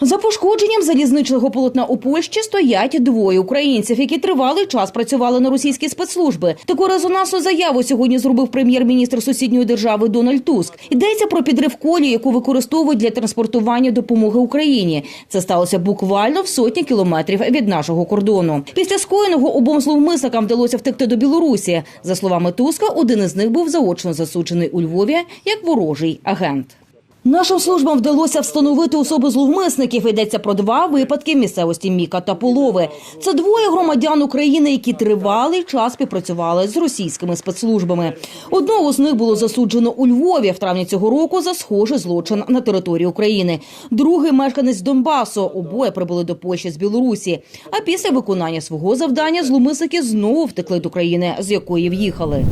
За пошкодженням залізничного полотна у Польщі стоять двоє українців, які тривалий час працювали на російські спецслужби. Таку резонансну заяву сьогодні зробив прем'єр-міністр сусідньої держави Дональд Туск. Йдеться про підрив колії, яку використовують для транспортування допомоги Україні. Це сталося буквально в сотні кілометрів від нашого кордону. Після скоєного обом зловмисникам вдалося втекти до Білорусі. За словами Туска, один із них був заочно засуджений у Львові як ворожий агент. Нашим службам вдалося встановити особи зловмисників. Йдеться про два випадки в місцевості Міка та Полови. Це двоє громадян України, які тривалий час співпрацювали з російськими спецслужбами. Одного з них було засуджено у Львові в травні цього року за схожий злочин на території України. Другий мешканець Донбасу. Обоє прибули до Польщі з Білорусі. А після виконання свого завдання зловмисники знову втекли до країни, з якої в'їхали.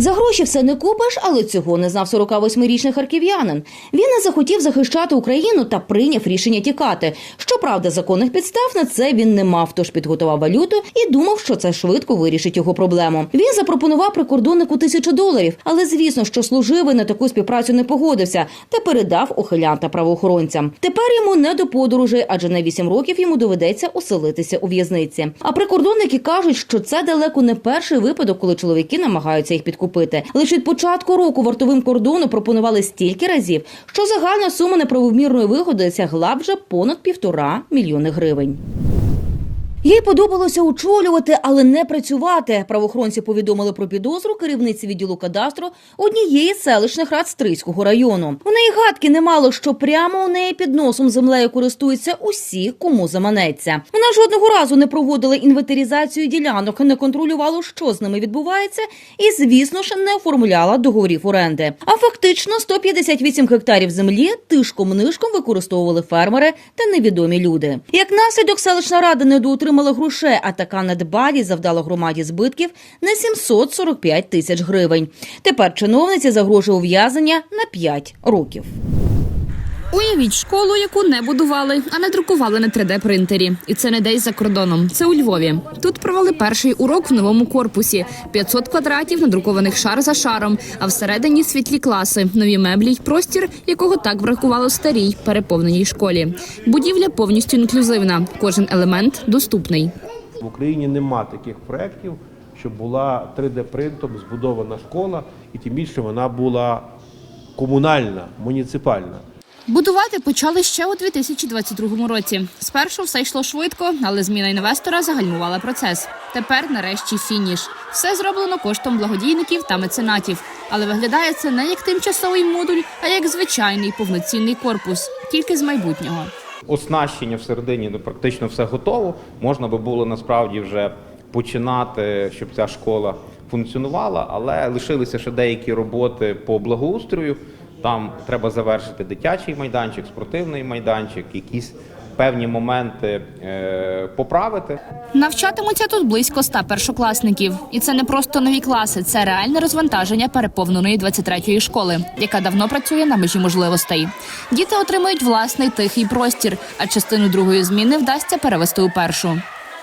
За гроші все не купиш, але цього не знав 48-річний харків'янин. Він не захотів захищати Україну та прийняв рішення тікати. Щоправда, законних підстав на це він не мав, тож підготував валюту і думав, що це швидко вирішить його проблему. Він запропонував прикордоннику тисячу доларів, але звісно, що служивий на таку співпрацю не погодився та передав ухилянта правоохоронцям. Тепер йому не до подорожей, адже на 8 років йому доведеться оселитися у в'язниці. А прикордонники кажуть, що це далеко не перший випадок, коли чоловіки намагаються їх підкупити. Лише від початку року вартовим кордону пропонували стільки разів, що загальна сума неправомірної вигоди сягла вже понад півтора мільйони гривень. Їй подобалося очолювати, але не працювати. Правоохоронці повідомили про підозру керівниці відділу кадастру однієї з селищних рад Стрийського району. У неї гадки немало, що прямо у неї під носом землею користуються усі, кому заманеться. Вона жодного разу не проводила інвентаризацію ділянок, не контролювала, що з ними відбувається, і, звісно ж, не оформляла договорів оренди. А фактично 158 гектарів землі тишком-нишком використовували фермери та невідомі люди. Як наслідок, селищна рада недоотримала грошей, а така недбалість завдала громаді збитків на 745 тисяч гривень. Тепер чиновниці загрожує ув'язнення на 5 років. Уявіть школу, яку не будували, а не друкували на 3D-принтері. І це не десь за кордоном. Це у Львові. Тут провели перший урок в новому корпусі: 500 квадратів надрукованих шар за шаром. А всередині світлі класи, нові меблі й простір, якого так бракувало старій переповненій школі. Будівля повністю інклюзивна. Кожен елемент доступний. В Україні нема таких проєктів, щоб була 3D-принтом збудована школа, і тим більше вона була комунальна, муніципальна. Будувати почали ще у 2022 році. Спершу все йшло швидко, але зміна інвестора загальмувала процес. Тепер, нарешті, фініш. Все зроблено коштом благодійників та меценатів. Але виглядає це не як тимчасовий модуль, а як звичайний повноцінний корпус, тільки з майбутнього. оснащення всередині ну, практично все готово. Можна би було насправді вже починати, щоб ця школа функціонувала, але лишилися ще деякі роботи по благоустрою. Там треба завершити дитячий майданчик, спортивний майданчик, якісь певні моменти е, поправити. Навчатимуться тут близько ста першокласників, і це не просто нові класи, це реальне розвантаження переповненої 23-ї школи, яка давно працює на межі можливостей. Діти отримують власний тихий простір, а частину другої зміни вдасться перевести у першу.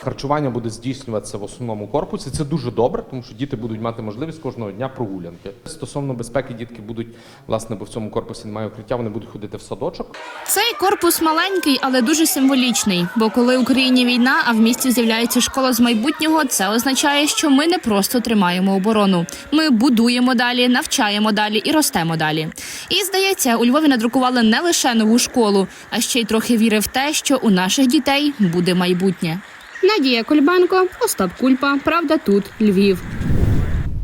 Харчування буде здійснюватися в основному корпусі. Це дуже добре, тому що діти будуть мати можливість кожного дня прогулянки. Стосовно безпеки, дітки будуть власне, бо в цьому корпусі немає укриття, вони будуть ходити в садочок. Цей корпус маленький, але дуже символічний. Бо коли в Україні війна, а в місті з'являється школа з майбутнього, це означає, що ми не просто тримаємо оборону. Ми будуємо далі, навчаємо далі і ростемо далі. І здається, у Львові надрукували не лише нову школу, а ще й трохи віри в те, що у наших дітей буде майбутнє. Надія Кульбанко, Остап Кульпа. Правда, тут Львів.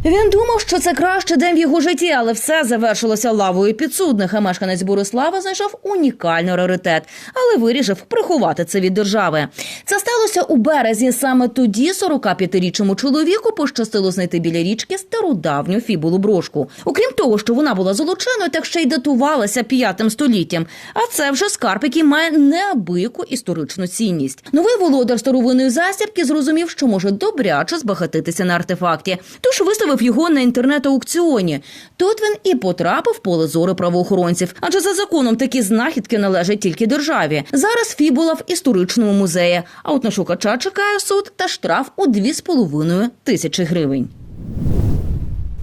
Він думав, що це кращий день в його житті, але все завершилося лавою підсудних. А мешканець Борислава знайшов унікальний раритет, але вирішив приховати це від держави. Це сталося у березні. Саме тоді 45-річному чоловіку пощастило знайти біля річки стародавню фібулу брошку. Окрім того, що вона була золоченою, так ще й датувалася п'ятим століттям. А це вже скарб, який має неабияку історичну цінність. Новий володар старовинної застібки зрозумів, що може добряче збагатитися на артефакті. Тож виставив його на інтернет-аукціоні. Тут він і потрапив в поле зору правоохоронців. Адже за законом такі знахідки належать тільки державі. Зараз фібула в історичному музеї. А от на шукача чекає суд та штраф у 2,5 тисячі гривень.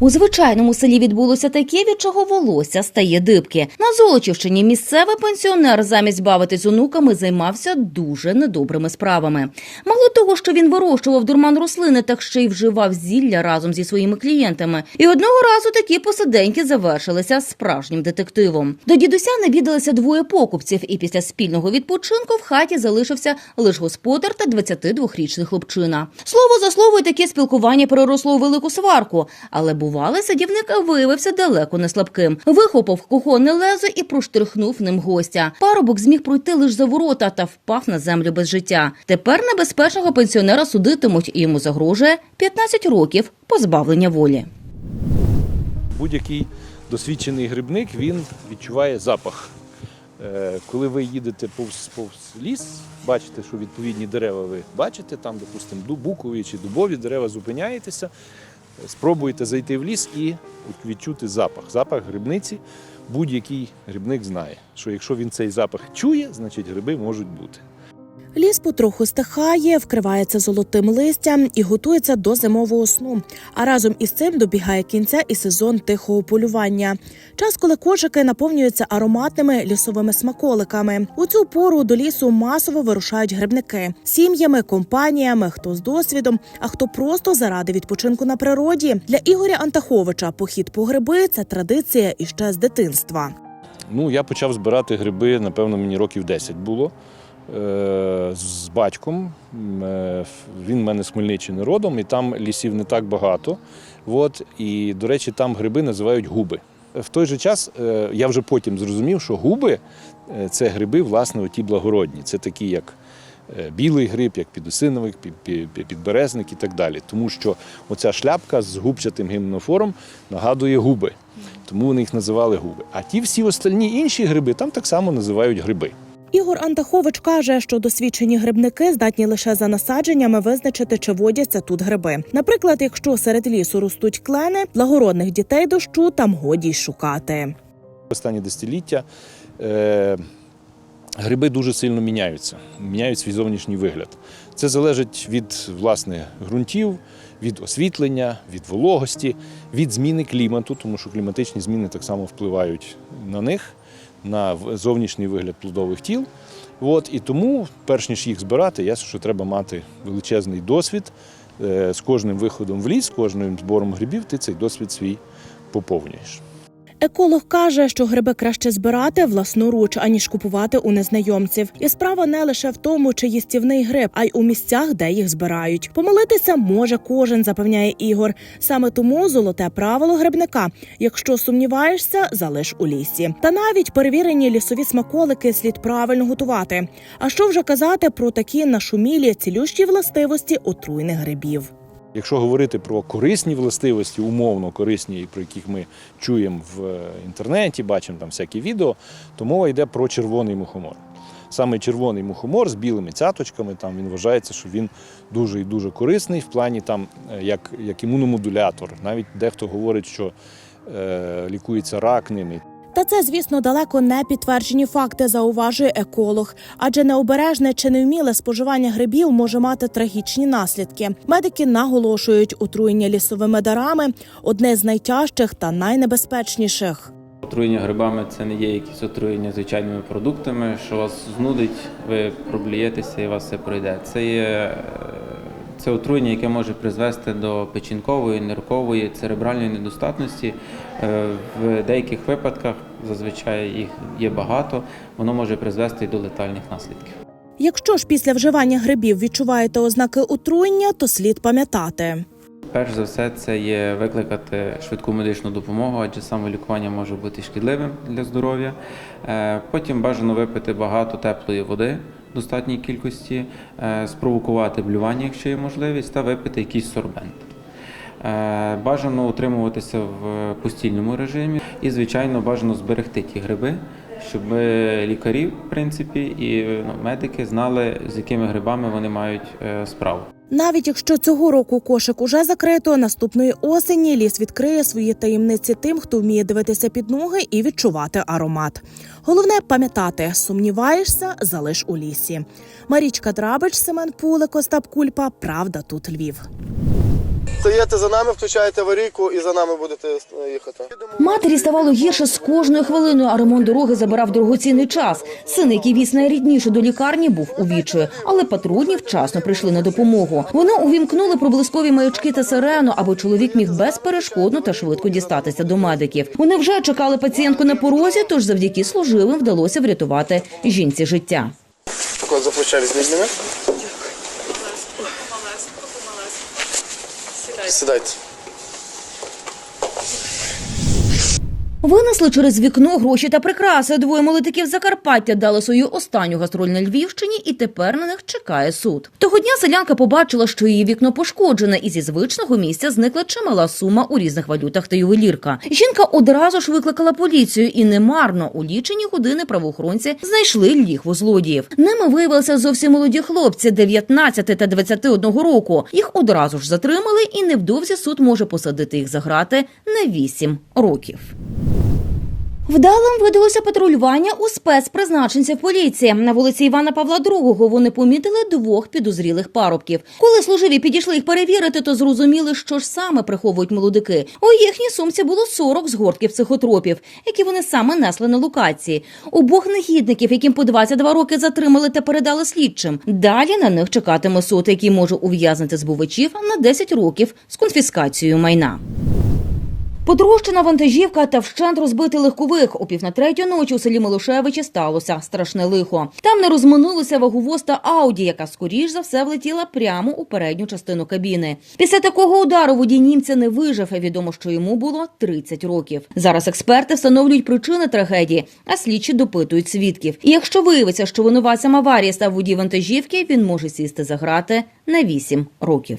У звичайному селі відбулося таке, від чого волосся стає дибки. На Золочівщині місцевий пенсіонер замість бавитись онуками займався дуже недобрими справами. Мало того, що він вирощував дурман рослини, так ще й вживав зілля разом зі своїми клієнтами. І одного разу такі посиденьки завершилися справжнім детективом. До дідуся навідалися двоє покупців, і після спільного відпочинку в хаті залишився лише господар та 22-річний хлопчина. Слово за слово, таке спілкування переросло у велику сварку, але бувалий садівник виявився далеко не слабким. Вихопав кухонне лезо і проштрихнув ним гостя. Парубок зміг пройти лише за ворота та впав на землю без життя. Тепер небезпечного пенсіонера судитимуть, і йому загрожує 15 років позбавлення волі. Будь-який досвідчений грибник він відчуває запах. Е, Коли ви їдете повз, повз ліс, бачите, що відповідні дерева ви бачите, там, допустимо, ду- букові чи дубові дерева, зупиняєтеся, е, спробуєте зайти в ліс і відчути запах. Запах грибниці будь-який грибник знає, що якщо він цей запах чує, значить гриби можуть бути. Ліс потроху стихає, вкривається золотим листям і готується до зимового сну. А разом із цим добігає кінця і сезон тихого полювання. Час, коли кошики наповнюються ароматними лісовими смаколиками. У цю пору до лісу масово вирушають грибники сім'ями, компаніями, хто з досвідом, а хто просто заради відпочинку на природі. Для Ігоря Антаховича похід по гриби це традиція іще з дитинства. Ну, я почав збирати гриби, напевно, мені років 10 було. Е, З батьком. Е, Він в мене з Хмельниччини родом, і там лісів не так багато. От, і, до речі, там гриби називають губи. В той же час е, я вже потім зрозумів, що губи це гриби, власне, оті благородні. Це такі, як білий гриб, як підосиновик, пі- пі- пі- підберезник і так далі. Тому що оця шляпка з губчатим гімнофором нагадує губи. Тому вони їх називали губи. А ті всі остальні інші гриби там так само називають гриби. Ігор Антахович каже, що досвідчені грибники здатні лише за насадженнями визначити, чи водяться тут гриби. Наприклад, якщо серед лісу ростуть клени, благородних дітей дощу там годі й шукати. Останні десятиліття е, гриби дуже сильно міняються, міняють свій зовнішній вигляд. Це залежить від власне ґрунтів, від освітлення, від вологості, від зміни клімату, тому що кліматичні зміни так само впливають на них, на зовнішній вигляд плодових тіл. От, і тому, перш ніж їх збирати, ясно, що треба мати величезний досвід. Е, З кожним виходом в ліс, з кожним збором грибів ти цей досвід свій поповнюєш. Еколог каже, що гриби краще збирати власноруч, аніж купувати у незнайомців. І справа не лише в тому, чи їстівний гриб, а й у місцях, де їх збирають. Помилитися може кожен, запевняє Ігор. Саме тому золоте правило грибника: якщо сумніваєшся, залиш у лісі. Та навіть перевірені лісові смаколики слід правильно готувати. А що вже казати про такі нашумілі цілющі властивості отруйних грибів? Якщо говорити про корисні властивості, умовно корисні, про яких ми чуємо в е, інтернеті, бачимо там всякі відео, то мова йде про червоний мухомор. Саме червоний мухомор з білими цяточками, там він вважається, що він дуже і дуже корисний в плані там е, як, як імуномодулятор. Навіть дехто говорить, що е, лікується рак ними. Та це, звісно, далеко не підтверджені факти, зауважує еколог. Адже необережне чи невміле споживання грибів може мати трагічні наслідки. Медики наголошують, отруєння лісовими дарами одне з найтяжчих та найнебезпечніших. Отруєння грибами це не є якісь отруєння звичайними продуктами, що вас знудить, ви проблієтеся і вас все пройде. Це є е, це отруєння, яке може призвести до печінкової, ниркової, церебральної недостатності. Е, В деяких випадках, зазвичай їх є багато, воно може призвести і до летальних наслідків. Якщо ж після вживання грибів відчуваєте ознаки отруєння, то слід пам'ятати. Перш за все, це є викликати швидку медичну допомогу, адже самолікування може бути шкідливим для здоров'я. Е, Потім бажано випити багато теплої води достатній кількості, е, спровокувати блювання, якщо є можливість, та випити якийсь сорбент. Е, Бажано утримуватися в постільному режимі і, звичайно, бажано зберегти ті гриби, щоб лікарі, в принципі, і ну, медики знали, з якими грибами вони мають е, справу. Навіть якщо цього року кошик уже закрито, наступної осені ліс відкриє свої таємниці тим, хто вміє дивитися під ноги і відчувати аромат. Головне пам'ятати, сумніваєшся, залиш у лісі. Марічка Драбич, Семен Пулик, Остап Кульпа. Правда, тут Львів. Стаєте за нами, включаєте аварійку і за нами будете е, їхати. Матері ставало гірше з кожною хвилиною, а ремонт дороги забирав дорогоцінний час. Син, який віз найрідніше до лікарні, був у відчаю, але патрульні вчасно прийшли на допомогу. Вони увімкнули проблискові маячки та сирену, аби чоловік міг безперешкодно та швидко дістатися до медиків. Вони вже чекали пацієнтку на порозі, тож завдяки служивим вдалося врятувати жінці життя. Так от за візьміть Сідайте. Винесли через вікно гроші та прикраси. Двоє молодиків Закарпаття дали свою останню гастроль на Львівщині, і тепер на них чекає суд. Того дня селянка побачила, що її вікно пошкоджене, і зі звичного місця зникла чимала сума у різних валютах та ювелірка. Жінка одразу ж викликала поліцію, і немарно у лічені години правоохоронці знайшли лігву злодіїв. Ними виявилися зовсім молоді хлопці 19 та 21 року. Їх одразу ж затримали, і невдовзі суд може посадити їх за грати на 8 років. Вдалим видалося патрулювання у спецпризначенців поліції. На вулиці Івана Павла II вони помітили двох підозрілих парубків. Коли служиві підійшли їх перевірити, то зрозуміли, що ж саме приховують молодики. У їхній сумці було 40 згортків психотропів, які вони саме несли на локації. Обох негідників, яким по 22 роки затримали та передали слідчим. Далі на них чекатиме суд, який може ув'язнити збувачів на 10 років з конфіскацією майна. Подрощена вантажівка та вщент розбитий легковик. О пів на третю ночі у селі Милошевичі сталося страшне лихо. Там не розминулися ваговоз та Ауді, яка скоріш за все влетіла прямо у передню частину кабіни. Після такого удару водій німця не вижив. Відомо, що йому було 30 років. Зараз експерти встановлюють причини трагедії, а слідчі допитують свідків. І якщо виявиться, що винуватцем аварії став водій вантажівки, він може сісти за грати на 8 років.